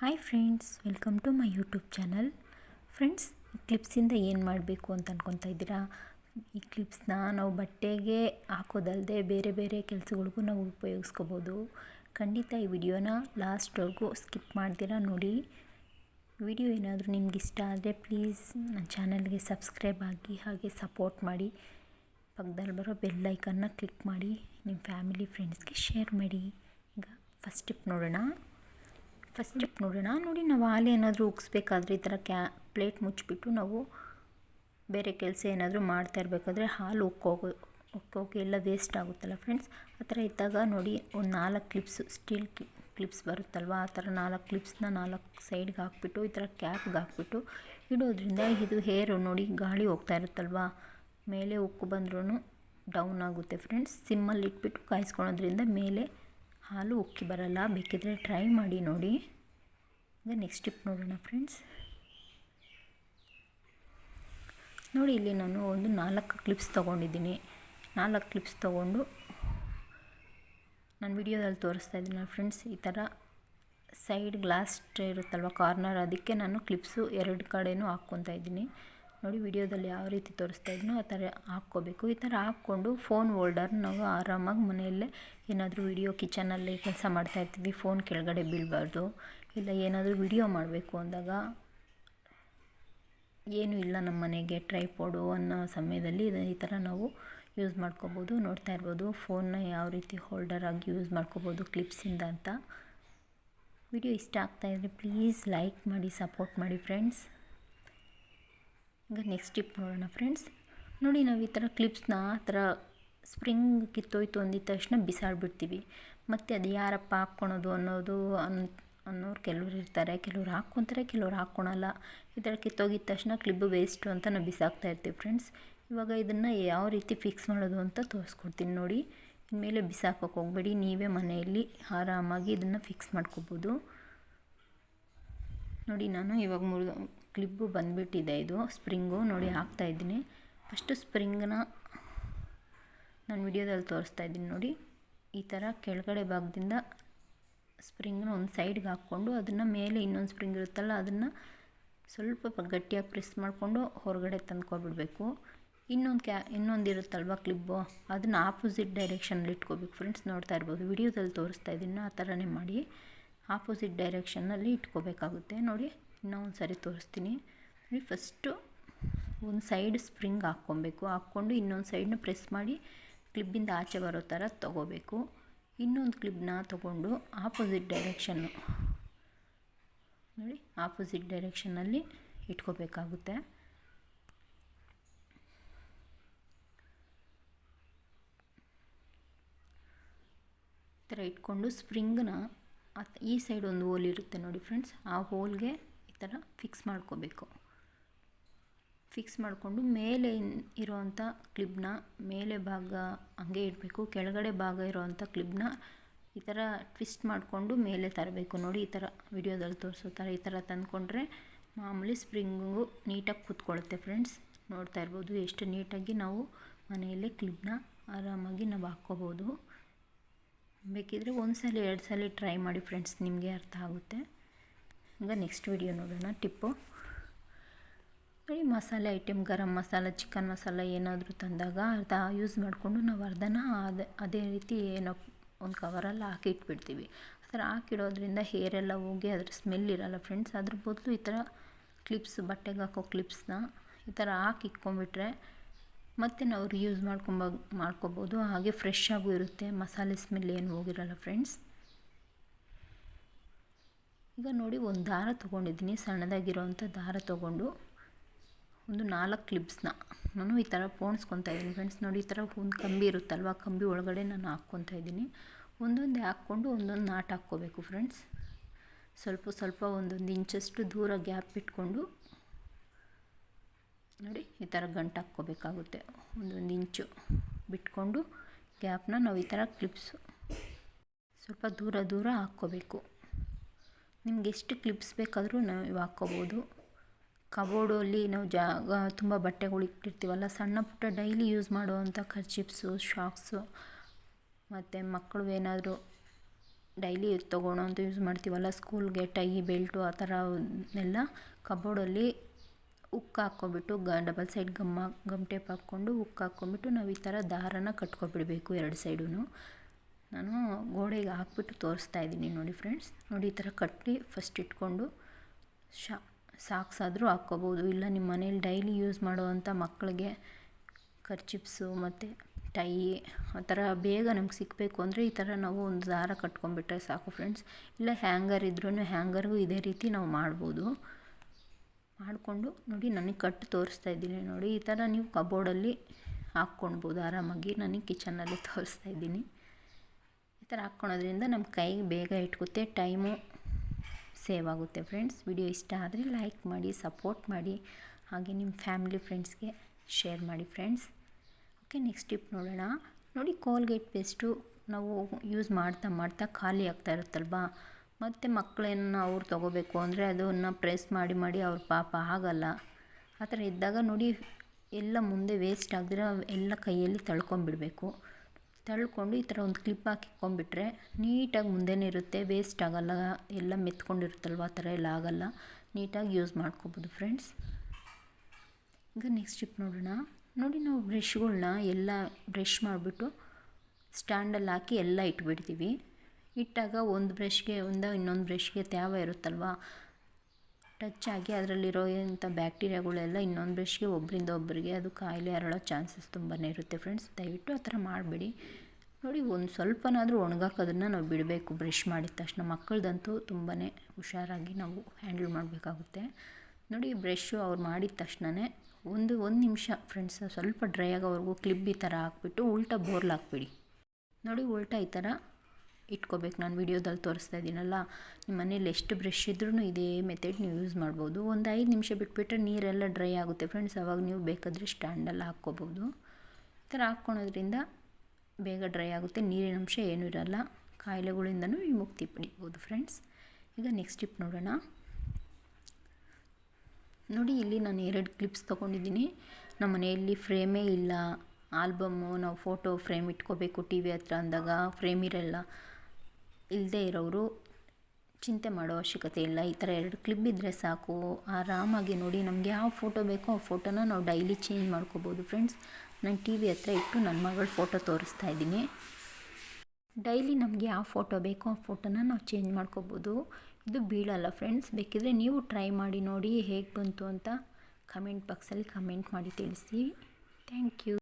Hi friends welcome to my YouTube channel friends ಕ್ಲಿಪ್ಸಿಂದ ಏನು ಮಾಡಬೇಕು ಅಂತ ಅಂದ್ಕೊತಾ ಇದ್ದೀರಾ? ಈ ಕ್ಲಿಪ್ಸ್ನ ನಾವು ಬಟ್ಟೆಗೆ ಹಾಕೋದಲ್ಲದೆ ಬೇರೆ ಬೇರೆ ಕೆಲಸಗಳಿಗೂ ನಾವು ಉಪಯೋಗಿಸ್ಕೋಬೋದು. ಖಂಡಿತ ಈ ವಿಡಿಯೋನ ಲಾಸ್ಟ್ವರೆಗೂ ಸ್ಕಿಪ್ ಮಾಡ್ತೀರಾ ನೋಡಿ. ವಿಡಿಯೋ ಏನಾದರೂ ನಿಮ್ಗೆ ಇಷ್ಟ ಆದರೆ ಪ್ಲೀಸ್ ನನ್ನ ಚಾನಲ್ಗೆ ಸಬ್ಸ್ಕ್ರೈಬ್ ಆಗಿ ಹಾಗೆ ಸಪೋರ್ಟ್ ಮಾಡಿ. ಪಕ್ಕದಲ್ಲಿ ಬರೋ ಬೆಲ್ ಐಕನ್ನ ಕ್ಲಿಕ್ ಮಾಡಿ. ನಿಮ್ಮ ಫ್ಯಾಮಿಲಿ ಫ್ರೆಂಡ್ಸ್ಗೆ ಶೇರ್ ಮಾಡಿ. ಈಗ ಫಸ್ಟ್ ಟಿಪ್ ನೋಡೋಣ. ಫಸ್ಟ್ ಸ್ಟೆಪ್ ನೋಡೋಣ. ನೋಡಿ ನಾವು ಹಾಲು ಏನಾದರೂ ಉಗಿಸ್ಬೇಕಾದ್ರೆ ಈ ಥರ ಕ್ಯಾ, ಪ್ಲೇಟ್ ಮುಚ್ಚಿಬಿಟ್ಟು ನಾವು ಬೇರೆ ಕೆಲಸ ಏನಾದರೂ ಮಾಡ್ತಾ ಇರಬೇಕಾದ್ರೆ ಹಾಲು ಉಕ್ಕೋಗೋ, ಉಕ್ಕೋಗಿ ಎಲ್ಲ ವೇಸ್ಟ್ ಆಗುತ್ತಲ್ಲ ಫ್ರೆಂಡ್ಸ್ ಆ ಥರ ಇದ್ದಾಗ ನೋಡಿ ಒಂದು ನಾಲ್ಕು ಕ್ಲಿಪ್ಸ್ ಸ್ಟೀಲ್ ಕ್ಲಿಪ್ಸ್ ಬರುತ್ತಲ್ವ? ಆ ಥರ ನಾಲ್ಕು ಕ್ಲಿಪ್ಸ್ನ ನಾಲ್ಕು ಸೈಡ್ಗೆ ಹಾಕ್ಬಿಟ್ಟು ಈ ಥರ ಕ್ಯಾಪ್ಗೆ ಹಾಕ್ಬಿಟ್ಟು ಇಡೋದ್ರಿಂದ ಇದು ಹೇರು ನೋಡಿ ಗಾಳಿ ಹೋಗ್ತಾ ಇರುತ್ತಲ್ವ? ಮೇಲೆ ಉಕ್ಕು ಬಂದ್ರೂ ಡೌನ್ ಆಗುತ್ತೆ ಫ್ರೆಂಡ್ಸ್ ಸಿಮ್ಮಲ್ಲಿ ಇಟ್ಬಿಟ್ಟು ಕಾಯಿಸ್ಕೊಳೋದ್ರಿಂದ ಮೇಲೆ ಹಾಲು ಉಕ್ಕಿ ಬರಲ್ಲ, ಬೇಕಿದ್ರೆ ಟ್ರೈ ಮಾಡಿ ನೋಡಿ. ಈಗ ನೆಕ್ಸ್ಟ್ ಟಿಪ್ ನೋಡೋಣ ಫ್ರೆಂಡ್ಸ್ ನೋಡಿ ಇಲ್ಲಿ ನಾನು ಒಂದು ನಾಲ್ಕು ಕ್ಲಿಪ್ಸ್ ತೊಗೊಂಡಿದ್ದೀನಿ. ನಾಲ್ಕು ಕ್ಲಿಪ್ಸ್ ತೊಗೊಂಡು ನಾನು ವಿಡಿಯೋದಲ್ಲಿ ತೋರಿಸ್ತಾ ಇದ್ದೀನಿ ಫ್ರೆಂಡ್ಸ್ ಈ ಥರ ಸೈಡ್ ಗ್ಲಾಸ್ ಇರುತ್ತಲ್ವ ಕಾರ್ನರ್ ಅದಕ್ಕೆ ನಾನು ಕ್ಲಿಪ್ಸು ಎರಡು ಕಡೆಯೂ ಹಾಕ್ಕೊತಾ ಇದ್ದೀನಿ. ನೋಡಿ ವಿಡಿಯೋದಲ್ಲಿ ಯಾವ ರೀತಿ ತೋರಿಸ್ತಾ ಇದ್ನೋ ಆ ಥರ ಹಾಕ್ಕೋಬೇಕು. ಈ ಥರ ಹಾಕ್ಕೊಂಡು ಫೋನ್ ಹೋಲ್ಡರ್ ನಾವು ಆರಾಮಾಗಿ ಮನೆಯಲ್ಲೇ ಏನಾದರೂ ವಿಡಿಯೋ ಕಿಚನಲ್ಲಿ ಕೆಲಸ ಮಾಡ್ತಾ ಇರ್ತೀವಿ ಫೋನ್ ಕೆಳಗಡೆ ಬೀಳಬಾರ್ದು. ಇಲ್ಲ ಏನಾದರೂ ವಿಡಿಯೋ ಮಾಡಬೇಕು ಅಂದಾಗ ಏನೂ ಇಲ್ಲ ನಮ್ಮ ಮನೆಗೆ ಟ್ರೈಪೋಡು ಅನ್ನೋ ಸಮಯದಲ್ಲಿ ಈ ಥರ ನಾವು ಯೂಸ್ ಮಾಡ್ಕೋಬೋದು, ನೋಡ್ತಾ ಇರ್ಬೋದು. ಫೋನ್ನ ಯಾವ ರೀತಿ ಹೋಲ್ಡರ್ ಆಗಿ ಯೂಸ್ ಮಾಡ್ಕೋಬೋದು ಕ್ಲಿಪ್ಸಿಂದ ಅಂತ. ವಿಡಿಯೋ ಇಷ್ಟ ಆಗ್ತಾಯಿದ್ರೆ ಪ್ಲೀಸ್ ಲೈಕ್ ಮಾಡಿ ಸಪೋರ್ಟ್ ಮಾಡಿ ಫ್ರೆಂಡ್ಸ್ ಈಗ ನೆಕ್ಸ್ಟ್ ಟಿಪ್ ನೋಡೋಣ ಫ್ರೆಂಡ್ಸ್ ನೋಡಿ ನಾವು ಈ ಥರ ಕ್ಲಿಪ್ಸ್ನ ಆ ಥರ ಸ್ಪ್ರಿಂಗ್ ಕಿತ್ತೋಯ್ತು ಅಂದಿದ ತಕ್ಷಣ ಬಿಸಾಡಿಬಿಡ್ತೀವಿ. ಮತ್ತು ಅದು ಯಾರಪ್ಪ ಹಾಕ್ಕೊಳೋದು ಅನ್ನೋದು ಅನ್, ಅನ್ನೋರು ಕೆಲವ್ರು ಇರ್ತಾರೆ, ಕೆಲವ್ರು ಹಾಕ್ಕೊತಾರೆ, ಕೆಲವ್ರು ಹಾಕ್ಕೊಳಲ್ಲ. ಈ ಥರ ಕಿತ್ತೋಗಿದ ತಕ್ಷಣ ಕ್ಲಿಬ್ಬು ವೇಸ್ಟು ಅಂತ ನಾವು ಬಿಸಾಕ್ತಾ ಇರ್ತೀವಿ ಫ್ರೆಂಡ್ಸ್ ಇವಾಗ ಇದನ್ನು ಯಾವ ರೀತಿ ಫಿಕ್ಸ್ ಮಾಡೋದು ಅಂತ ತೋರಿಸ್ಕೊಡ್ತೀನಿ ನೋಡಿ. ಇನ್ಮೇಲೆ ಬಿಸಾಕೋಕೆ ಹೋಗಬೇಡಿ, ನೀವೇ ಮನೆಯಲ್ಲಿ ಆರಾಮಾಗಿ ಇದನ್ನು ಫಿಕ್ಸ್ ಮಾಡ್ಕೋಬೋದು. ನೋಡಿ ನಾನು ಇವಾಗ ಮುರಿದು ಕ್ಲಿಬ್ಬು ಬಂದುಬಿಟ್ಟಿದೆ ಇದು. ಸ್ಪ್ರಿಂಗು ನೋಡಿ ಹಾಕ್ತಾಯಿದ್ದೀನಿ ಫಸ್ಟು ಸ್ಪ್ರಿಂಗನ್ನ ನಾನು ವಿಡಿಯೋದಲ್ಲಿ ತೋರಿಸ್ತಾ ಇದ್ದೀನಿ ನೋಡಿ. ಈ ಥರ ಕೆಳಗಡೆ ಭಾಗದಿಂದ ಸ್ಪ್ರಿಂಗನ್ನ ಒಂದು ಸೈಡ್ಗೆ ಹಾಕ್ಕೊಂಡು ಅದನ್ನು ಮೇಲೆ ಇನ್ನೊಂದು ಸ್ಪ್ರಿಂಗ್ ಇರುತ್ತಲ್ಲ ಅದನ್ನು ಸ್ವಲ್ಪ ಗಟ್ಟಿಯಾಗಿ ಪ್ರೆಸ್ ಮಾಡಿಕೊಂಡು ಹೊರಗಡೆ ತಂದ್ಕೊಬಿಡಬೇಕು ಇನ್ನೊಂದು ಕ್ಯಾ, ಇನ್ನೊಂದು ಇರುತ್ತಲ್ವ ಕ್ಲಿಬ್ಬು ಅದನ್ನು ಆಪೋಸಿಟ್ ಡೈರೆಕ್ಷನಲ್ಲಿ ಇಟ್ಕೋಬೇಕು ಫ್ರೆಂಡ್ಸ್. ನೋಡ್ತಾ ಇರ್ಬೋದು. ವಿಡಿಯೋದಲ್ಲಿ ತೋರಿಸ್ತಾ ಇದ್ದೀನಿ. ಆ ಥರನೇ ಮಾಡಿ ಆಪೋಸಿಟ್ ಡೈರೆಕ್ಷನಲ್ಲಿ ಇಟ್ಕೋಬೇಕಾಗುತ್ತೆ. ನೋಡಿ. ಇನ್ನೂ ಒಂದು ಸಾರಿ ತೋರಿಸ್ತೀನಿ. ನೋಡಿ ಫಸ್ಟು ಒಂದು ಸೈಡ್ ಸ್ಪ್ರಿಂಗ್ ಹಾಕ್ಕೊಬೇಕು. ಹಾಕ್ಕೊಂಡು ಇನ್ನೊಂದು ಸೈಡ್ನ ಪ್ರೆಸ್ ಮಾಡಿ ಕ್ಲಿಬ್ಬಿಂದ ಆಚೆ ಬರೋ ಥರ ತೊಗೋಬೇಕು. ಇನ್ನೊಂದು ಕ್ಲಿಪ್ನ ತೊಗೊಂಡು ಆಪೋಸಿಟ್ ಡೈರೆಕ್ಷನ್ನು ನೋಡಿ ಆಪೋಸಿಟ್ ಡೈರೆಕ್ಷನಲ್ಲಿ ಇಟ್ಕೋಬೇಕಾಗುತ್ತೆ. ಈ ಥರ ಇಟ್ಕೊಂಡು ಸ್ಪ್ರಿಂಗ್ನ ಈ ಸೈಡ್ ಒಂದು ಹೋಲ್ ಇರುತ್ತೆ ನೋಡಿ ಫ್ರೆಂಡ್ಸ್ ಆ ಹೋಲ್ಗೆ ಥರ ಫಿಕ್ಸ್ ಮಾಡ್ಕೋಬೇಕು. ಫಿಕ್ಸ್ ಮಾಡಿಕೊಂಡು ಮೇಲೆ ಇರೋವಂಥ ಕ್ಲಿಬ್ನ ಮೇಲೆ ಭಾಗ ಹಂಗೆ ಇಡಬೇಕು. ಕೆಳಗಡೆ ಭಾಗ ಇರೋವಂಥ ಕ್ಲಿಬ್ನ ಈ ಥರ ಟ್ವಿಸ್ಟ್ ಮಾಡಿಕೊಂಡು ಮೇಲೆ ತರಬೇಕು. ನೋಡಿ ಈ ಥರ ವಿಡಿಯೋದಲ್ಲಿ ತೋರಿಸೋ ಥರ ಈ ಥರ ತಂದ್ಕೊಂಡ್ರೆ ಮಾಮೂಲಿ ಸ್ಪ್ರಿಂಗು ನೀಟಾಗಿ ಕೂತ್ಕೊಳ್ಳುತ್ತೆ ಫ್ರೆಂಡ್ಸ್ ನೋಡ್ತಾ ಇರ್ಬೋದು ಎಷ್ಟು ನೀಟಾಗಿ ನಾವು ಮನೆಯಲ್ಲೇ ಕ್ಲಿಬ್ನ ಆರಾಮಾಗಿ ನಾವು ಹಾಕ್ಕೋಬೋದು. ಬೇಕಿದ್ರೆ ಒಂದು ಸಲ ಎರಡು ಸಲ ಟ್ರೈ ಮಾಡಿ ಫ್ರೆಂಡ್ಸ್ ನಿಮಗೆ ಅರ್ಥ ಆಗುತ್ತೆ. ಈಗ ನೆಕ್ಸ್ಟ್ ವಿಡಿಯೋ ನೋಡೋಣ, ಟಿಪ್ಪು. ಈ ಮಸಾಲೆ ಐಟಮ್ ಗರಂ ಮಸಾಲ ಚಿಕನ್ ಮಸಾಲ ಏನಾದರೂ ತಂದಾಗ ಅರ್ಧ ಯೂಸ್ ಮಾಡಿಕೊಂಡು ನಾವು ಅರ್ಧನ ಅದೇ ಅದೇ ರೀತಿ ಏನೋ ಒಂದು ಕವರಲ್ಲಿ ಹಾಕಿ ಇಟ್ಬಿಡ್ತೀವಿ. ಆ ಥರ ಹಾಕಿಡೋದ್ರಿಂದ ಹೇರೆಲ್ಲ ಹೋಗಿ ಅದ್ರ ಸ್ಮೆಲ್ ಇರಲ್ಲ ಫ್ರೆಂಡ್ಸ್ ಅದ್ರ ಬದಲು ಈ ಥರ ಕ್ಲಿಪ್ಸ್ ಬಟ್ಟೆಗೆ ಹಾಕೋ ಕ್ಲಿಪ್ಸ್ನ ಈ ಥರ ಹಾಕಿ ಇಟ್ಕೊಂಡ್ಬಿಟ್ರೆ ಮತ್ತು ನಾವು ರಿಯೂಸ್ ಮಾಡ್ಕೊಂಬ, ಮಾಡ್ಕೋಬೋದು. ಹಾಗೆ ಫ್ರೆಶ್ ಆಗೂ ಇರುತ್ತೆ, ಮಸಾಲೆ ಸ್ಮೆಲ್ ಏನು ಹೋಗಿರಲ್ಲ ಫ್ರೆಂಡ್ಸ್ ಈಗ ನೋಡಿ ಒಂದು ದಾರ ತೊಗೊಂಡಿದ್ದೀನಿ, ಸಣ್ಣದಾಗಿರೋವಂಥ ದಾರ ತೊಗೊಂಡು ಒಂದು ನಾಲ್ಕು ಕ್ಲಿಪ್ಸ್ನ ನಾನು ಈ ಥರ ಪೋಣಿಸ್ಕೊತಾ ಇದ್ದೀನಿ ಫ್ರೆಂಡ್ಸ್ ನೋಡಿ ಈ ಥರ ಒಂದು ಕಂಬಿ ಇರುತ್ತಲ್ವ, ಕಂಬಿ ಒಳಗಡೆ ನಾನು ಹಾಕ್ಕೊತಾ ಇದ್ದೀನಿ. ಒಂದೊಂದೇ ಹಾಕ್ಕೊಂಡು ಒಂದೊಂದು ನಾಟ್ ಹಾಕ್ಕೋಬೇಕು ಫ್ರೆಂಡ್ಸ್ ಸ್ವಲ್ಪ ಸ್ವಲ್ಪ ಒಂದೊಂದು ಇಂಚಷ್ಟು ದೂರ ಗ್ಯಾಪ್ ಇಟ್ಕೊಂಡು ನೋಡಿ ಈ ಥರ ಗಂಟು ಹಾಕ್ಕೋಬೇಕಾಗುತ್ತೆ. ಒಂದೊಂದು ಇಂಚು ಬಿಟ್ಕೊಂಡು ಗ್ಯಾಪ್ನ ನಾವು ಈ ಥರ ಕ್ಲಿಪ್ಸು ಸ್ವಲ್ಪ ದೂರ ದೂರ ಹಾಕ್ಕೋಬೇಕು. ನಿಮ್ಗೆ ಎಷ್ಟು ಕ್ಲಿಪ್ಸ್ ಬೇಕಾದರೂ ನಾವು ಹಾಕ್ಕೋಬೋದು. ಕಬೋರ್ಡಲ್ಲಿ ನಾವು ಜಾಗ ತುಂಬ ಬಟ್ಟೆಗಳು ಇಟ್ಟಿರ್ತೀವಲ್ಲ, ಸಣ್ಣ ಪುಟ್ಟ ಡೈಲಿ ಯೂಸ್ ಮಾಡುವಂಥ ಕರ್ಚಿಪ್ಸು ಶಾಕ್ಸು ಮತ್ತು ಮಕ್ಕಳು ಏನಾದರೂ ಡೈಲಿ ಅಂತ ಯೂಸ್ ಮಾಡ್ತೀವಲ್ಲ ಸ್ಕೂಲ್ಗೆ ಟೈ ಬೆಲ್ಟು ಆ ಥರ ಎಲ್ಲ ಕಬೋರ್ಡಲ್ಲಿ ಉಕ್ ಹಾಕ್ಕೊಬಿಟ್ಟು, ಗ ಡಬಲ್ ಸೈಡ್ ಗಮ್ಮ ಗಮ್ ಟೇಪ್ ಹಾಕ್ಕೊಂಡು ಉಕ್ ಹಾಕ್ಕೊಂಬಿಟ್ಟು ನಾವು ಈ ಥರ ದಾರನ ಕಟ್ಕೊಬಿಡಬೇಕು ಎರಡು ಸೈಡೂ ನಾನು ಗೋಡೆಗೆ ಹಾಕ್ಬಿಟ್ಟು ತೋರಿಸ್ತಾ ಇದ್ದೀನಿ ನೋಡಿ ಫ್ರೆಂಡ್ಸ್. ನೋಡಿ ಈ ಥರ ಕಟ್ಟಿ ಫಸ್ಟ್ ಇಟ್ಕೊಂಡು ಶಾ ಸಾಕ್ಸ್ ಆದರೂ ಹಾಕ್ಕೋಬೋದು. ಇಲ್ಲ ನಿಮ್ಮ ಮನೇಲಿ ಡೈಲಿ ಯೂಸ್ ಮಾಡುವಂಥ ಮಕ್ಕಳಿಗೆ ಕರ್ಚಿಪ್ಸು ಮತ್ತು ಟೈ ಆ ಥರ ಬೇಗ ನಮ್ಗೆ ಸಿಕ್ಕಬೇಕು ಅಂದರೆ ಈ ಥರ ನಾವು ಒಂದು ದಾರ ಕಟ್ಕೊಂಡ್ಬಿಟ್ರೆ ಸಾಕು ಫ್ರೆಂಡ್ಸ್. ಇಲ್ಲ ಹ್ಯಾಂಗರ್ ಇದ್ರೂ ಹ್ಯಾಂಗರ್ಗೂ ಇದೇ ರೀತಿ ನಾವು ಮಾಡ್ಬೋದು. ಮಾಡಿಕೊಂಡು ನೋಡಿ ನನಗೆ ಕಟ್ಟು ತೋರಿಸ್ತಾ ಇದ್ದೀನಿ ನೋಡಿ. ಈ ಥರ ನೀವು ಕಬೋರ್ಡಲ್ಲಿ ಹಾಕ್ಕೊಳ್ಬೋದು ಆರಾಮಾಗಿ. ನನಗೆ ಕಿಚನಲ್ಲಿ ತೋರಿಸ್ತಾ ಇದ್ದೀನಿ. ಥರ ಹಾಕ್ಕೊಳೋದ್ರಿಂದ ನಮ್ಮ ಕೈಗೆ ಬೇಗ ಇಟ್ಕುತ್ತೆ, ಟೈಮು ಸೇವ್ ಆಗುತ್ತೆ ಫ್ರೆಂಡ್ಸ್. ವಿಡಿಯೋ ಇಷ್ಟ ಆದರೆ ಲೈಕ್ ಮಾಡಿ, ಸಪೋರ್ಟ್ ಮಾಡಿ, ಹಾಗೆ ನಿಮ್ಮ ಫ್ಯಾಮಿಲಿ ಫ್ರೆಂಡ್ಸ್ಗೆ ಶೇರ್ ಮಾಡಿ ಫ್ರೆಂಡ್ಸ್. ಓಕೆ, ನೆಕ್ಸ್ಟ್ ಟಿಪ್ ನೋಡೋಣ. ನೋಡಿ, ಕೋಲ್ಗೇಟ್ ಪೇಸ್ಟು ನಾವು ಯೂಸ್ ಮಾಡ್ತಾ ಮಾಡ್ತಾ ಖಾಲಿ ಆಗ್ತಾ ಇರುತ್ತಲ್ವಾ? ಮತ್ತು ಮಕ್ಕಳೇನು ಅವ್ರು ತೊಗೋಬೇಕು ಅಂದರೆ ಅದನ್ನು ಪ್ರೆಸ್ ಮಾಡಿ ಮಾಡಿ ಅವ್ರ ಪಾಪ ಆಗಲ್ಲ. ಆ ಥರ ಇದ್ದಾಗ ನೋಡಿ, ಎಲ್ಲ ಮುಂದೆ ವೇಸ್ಟ್ ಆಗದಿರೋ ಎಲ್ಲ ಕೈಯಲ್ಲಿ ತಳ್ಕೊಂಬಿಡಬೇಕು ತಳ್ಕೊಂಡು ಈ ಥರ ಒಂದು ಕ್ಲಿಪ್ ಹಾಕಿಕೊಂಡ್ಬಿಟ್ರೆ ನೀಟಾಗಿ ಮುಂದೆನೇ ಇರುತ್ತೆ ವೇಸ್ಟ್ ಆಗೋಲ್ಲ, ಎಲ್ಲ ಮೆತ್ಕೊಂಡಿರುತ್ತಲ್ವ, ಆ ಥರ ಎಲ್ಲ ಆಗೋಲ್ಲ. ನೀಟಾಗಿ ಯೂಸ್ ಮಾಡ್ಕೋಬೋದು ಫ್ರೆಂಡ್ಸ್ ಈಗ ನೆಕ್ಸ್ಟ್ ಟಿಪ್ ನೋಡೋಣ. ನೋಡಿ ನಾವು ಬ್ರಷ್ಗಳನ್ನ ಎಲ್ಲ ಬ್ರಷ್ ಮಾಡಿಬಿಟ್ಟು ಸ್ಟ್ಯಾಂಡಲ್ಲಿ ಹಾಕಿ ಎಲ್ಲ ಇಟ್ಬಿಡ್ತೀವಿ. ಇಟ್ಟಾಗ ಒಂದು ಬ್ರಷ್ಗೆ ಒಂದು ಇನ್ನೊಂದು ಬ್ರಷ್ಗೆ ತ್ಯಾವ ಇರುತ್ತಲ್ವ? ಟಚ್ ಆಗಿ ಅದರಲ್ಲಿರೋ ಇಂಥ ಬ್ಯಾಕ್ಟೀರಿಯಾಗಳೆಲ್ಲ ಇನ್ನೊಂದು ಬ್ರಷ್ಗೆ ಒಬ್ಬರಿಂದ ಒಬ್ಬರಿಗೆ ಅದು ಕಾಯಿಲೆ ಹರಡೋ ಚಾನ್ಸಸ್ ತುಂಬಾ ಇರುತ್ತೆ ಫ್ರೆಂಡ್ಸ್. ದಯವಿಟ್ಟು ಆ ಥರ ಮಾಡಬೇಡಿ. ನೋಡಿ, ಒಂದು ಸ್ವಲ್ಪನಾದರೂ ಒಣಗಾಕೋದನ್ನು ನಾವು ಬಿಡಬೇಕು ಬ್ರಷ್ ಮಾಡಿದ ತಕ್ಷಣ. ಮಕ್ಕಳದಂತೂ ತುಂಬಾ ಹುಷಾರಾಗಿ ನಾವು ಹ್ಯಾಂಡಲ್ ಮಾಡಬೇಕಾಗುತ್ತೆ. ನೋಡಿ ಬ್ರಷ್ಷು ಅವ್ರು ಮಾಡಿದ ತಕ್ಷಣವೇ ಒಂದು ಒಂದು ನಿಮಿಷ ಫ್ರೆಂಡ್ಸ್, ಸ್ವಲ್ಪ ಡ್ರೈ ಆಗೋವರೆಗೂ ಕ್ಲಿಪ್ ಈ ಥರ ಹಾಕ್ಬಿಟ್ಟು ಉಲ್ಟಾ ಬೋರ್ಲ್ ಹಾಕ್ಬಿಡಿ. ನೋಡಿ, ಉಲ್ಟಾ ಈ ಥರ ಇಟ್ಕೋಬೇಕು. ನಾನು ವಿಡಿಯೋದಲ್ಲಿ ತೋರಿಸ್ತಾ ಇದ್ದೀನಲ್ಲ ನಿಮ್ಮ ಮನೇಲಿ ಎಷ್ಟು ಬ್ರಷ್ ಇದ್ರೂ ಇದೇ ಮೆಥಡ್ ನೀವು ಯೂಸ್ ಮಾಡ್ಬೋದು. ಒಂದು ಐದು ನಿಮಿಷ ಬಿಟ್ಬಿಟ್ರೆ ನೀರೆಲ್ಲ ಡ್ರೈ ಆಗುತ್ತೆ ಫ್ರೆಂಡ್ಸ್ ಅವಾಗ ನೀವು ಬೇಕಾದರೆ ಸ್ಟ್ಯಾಂಡಲ್ಲಿ ಹಾಕ್ಕೋಬೋದು. ಈ ಥರ ಹಾಕ್ಕೊಳೋದ್ರಿಂದ ಬೇಗ ಡ್ರೈ ಆಗುತ್ತೆ, ನೀರಿನ ಅಂಶ ಏನೂ ಇರಲ್ಲ. ಕಾಯಿಲೆಗಳಿಂದನೂ ವಿಮುಕ್ತಿ ಪಡಿಬೋದು ಫ್ರೆಂಡ್ಸ್ ಈಗ ನೆಕ್ಸ್ಟ್ ಟಿಪ್ ನೋಡೋಣ. ನೋಡಿ, ಇಲ್ಲಿ ನಾನು ಎರಡು ಕ್ಲಿಪ್ಸ್ ತೊಗೊಂಡಿದ್ದೀನಿ. ನಮ್ಮ ಮನೆಯಲ್ಲಿ ಫ್ರೇಮೇ ಇಲ್ಲ. ಆಲ್ಬಮ್ಮು ನಾವು ಫೋಟೋ ಫ್ರೇಮ್ ಇಟ್ಕೋಬೇಕು ಟಿ ವಿ ಹತ್ರ ಅಂದಾಗ ಫ್ರೇಮ್ ಇರಲ್ಲ. ಇಲ್ಲದೇ ಇರೋರು ಚಿಂತೆ ಮಾಡೋ ಅವಶ್ಯಕತೆ ಇಲ್ಲ. ಈ ಥರ ಎರಡು ಕ್ಲಿಪ್ ಇದ್ದರೆ ಸಾಕು. ಆರಾಮಾಗಿ ನೋಡಿ ನಮಗೆ ಯಾವ ಫೋಟೋ ಬೇಕೋ ಆ ಫೋಟೋನ ನಾವು ಡೈಲಿ ಚೇಂಜ್ ಮಾಡ್ಕೋಬೋದು. ಫ್ರೆಂಡ್ಸ್ ನಾನು ಟಿ ವಿ ಹತ್ರ ಇಟ್ಟು ನನ್ನ ಮಗಳ ಫೋಟೋ ತೋರಿಸ್ತಾ ಇದ್ದೀನಿ. ಡೈಲಿ ನಮಗೆ ಯಾವ ಫೋಟೋ ಬೇಕೋ ಆ ಫೋಟೋನ ನಾವು ಚೇಂಜ್ ಮಾಡ್ಕೋಬೋದು. ಇದು ಬೀಳಲ್ಲ ಫ್ರೆಂಡ್ಸ್ ಬೇಕಿದ್ರೆ ನೀವು ಟ್ರೈ ಮಾಡಿ ನೋಡಿ ಹೇಗೆ ಬಂತು ಅಂತ ಕಮೆಂಟ್ ಬಾಕ್ಸಲ್ಲಿ ಕಮೆಂಟ್ ಮಾಡಿ ತಿಳಿಸಿ. Thank you